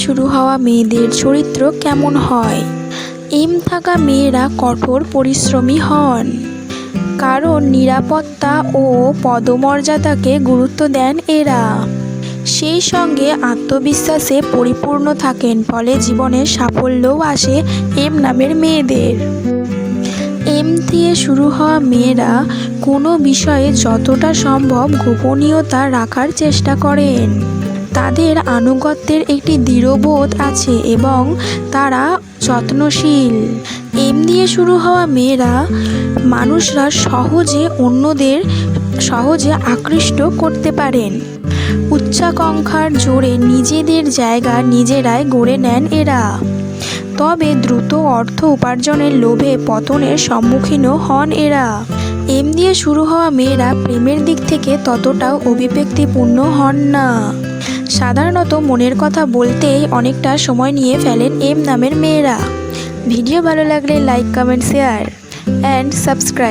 শুরু হওয়া মেয়েদের চরিত্র কেমন হয়? এম থাকা মেয়েরা কঠোর পরিশ্রমী হন। কারণ নিরাপত্তা ও পদমর্যাদাকে গুরুত্ব দেন এরা। সেই সঙ্গে আত্মবিশ্বাসে পরিপূর্ণ থাকেন, ফলে জীবনের সাফল্যও আসে এম নামের মেয়েদের। এম দিয়ে শুরু হওয়া মেয়েরা কোনো বিষয়ে যতটা সম্ভব গোপনীয়তা রাখার চেষ্টা করেন। তাদের আনুগত্যের একটি দৃঢ়বোধ আছে এবং তারা যত্নশীল। এম দিয়ে শুরু হওয়া মেয়েরা, মানুষরা সহজে অন্যদের সহজে আকৃষ্ট করতে পারেন। উচ্চাকাঙ্ক্ষার জোরে নিজেদের জায়গা নিজেরাই গড়ে নেন এরা। তবে দ্রুত অর্থ উপার্জনের লোভে পতনের সম্মুখীনও হন এরা। এম দিয়ে শুরু হওয়া মেয়েরা প্রেমের দিক থেকে ততটাও অভিব্যক্তিপূর্ণ হন না। সাধারণত মনের কথা বলতেই অনেকটা সময় নিয়ে ফেলেন এম নামের মেয়েরা। ভিডিও ভালো লাগলে like, comment share and subscribe